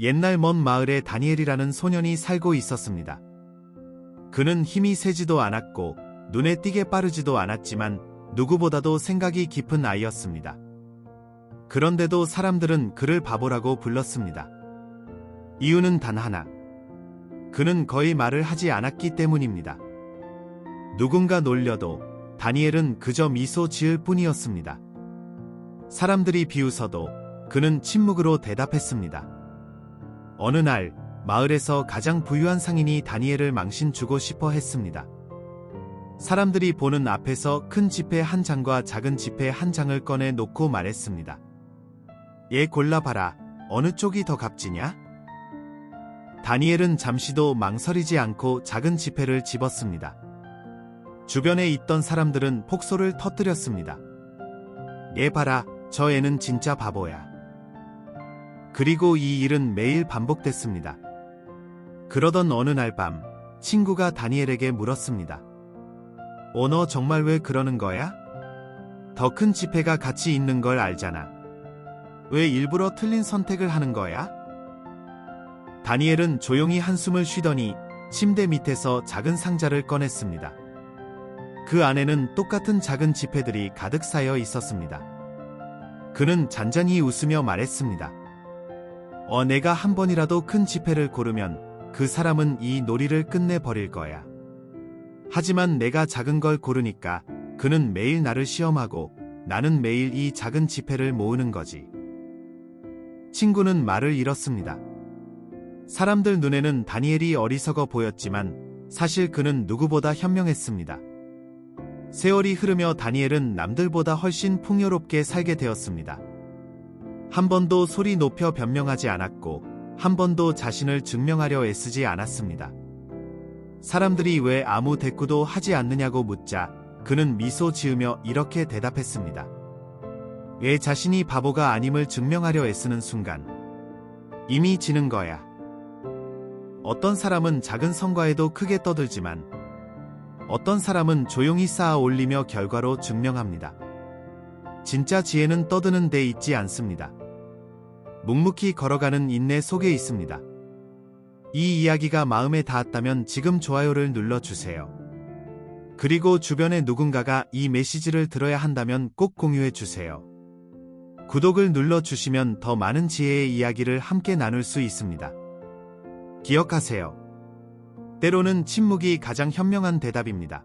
옛날 먼 마을에 다니엘이라는 소년이 살고 있었습니다. 그는 힘이 세지도 않았고 눈에 띄게 빠르지도 않았지만 누구보다도 생각이 깊은 아이였습니다. 그런데도 사람들은 그를 바보라고 불렀습니다. 이유는 단 하나. 그는 거의 말을 하지 않았기 때문입니다. 누군가 놀려도 다니엘은 그저 미소 지을 뿐이었습니다. 사람들이 비웃어도 그는 침묵으로 대답했습니다. 어느 날 마을에서 가장 부유한 상인이 다니엘을 망신 주고 싶어 했습니다. 사람들이 보는 앞에서 큰 지폐 한 장과 작은 지폐 한 장을 꺼내 놓고 말했습니다. 얘 골라봐라. 어느 쪽이 더 값지냐? 다니엘은 잠시도 망설이지 않고 작은 지폐를 집었습니다. 주변에 있던 사람들은 폭소를 터뜨렸습니다. 얘 봐라, 저 애는 진짜 바보야. 그리고 이 일은 매일 반복됐습니다. 그러던 어느 날 밤, 친구가 다니엘에게 물었습니다. 어, 너 정말 왜 그러는 거야? 더 큰 지폐가 같이 있는 걸 알잖아. 왜 일부러 틀린 선택을 하는 거야? 다니엘은 조용히 한숨을 쉬더니 침대 밑에서 작은 상자를 꺼냈습니다. 그 안에는 똑같은 작은 지폐들이 가득 쌓여 있었습니다. 그는 잔잔히 웃으며 말했습니다. 어, 내가 한 번이라도 큰 지폐를 고르면 그 사람은 이 놀이를 끝내버릴 거야. 하지만 내가 작은 걸 고르니까 그는 매일 나를 시험하고 나는 매일 이 작은 지폐를 모으는 거지. 친구는 말을 잃었습니다. 사람들 눈에는 다니엘이 어리석어 보였지만 사실 그는 누구보다 현명했습니다. 세월이 흐르며 다니엘은 남들보다 훨씬 풍요롭게 살게 되었습니다. 한 번도 소리 높여 변명하지 않았고 한 번도 자신을 증명하려 애쓰지 않았습니다. 사람들이 왜 아무 대꾸도 하지 않느냐고 묻자 그는 미소 지으며 이렇게 대답했습니다. 왜 자신이 바보가 아님을 증명하려 애쓰는 순간 이미 지는 거야. 어떤 사람은 작은 성과에도 크게 떠들지만 어떤 사람은 조용히 쌓아 올리며 결과로 증명합니다. 진짜 지혜는 떠드는 데 있지 않습니다. 묵묵히 걸어가는 인내 속에 있습니다. 이 이야기가 마음에 닿았다면 지금 좋아요를 눌러주세요. 그리고 주변에 누군가가 이 메시지를 들어야 한다면 꼭 공유해 주세요. 구독을 눌러주시면 더 많은 지혜의 이야기를 함께 나눌 수 있습니다. 기억하세요. 때로는 침묵이 가장 현명한 대답입니다.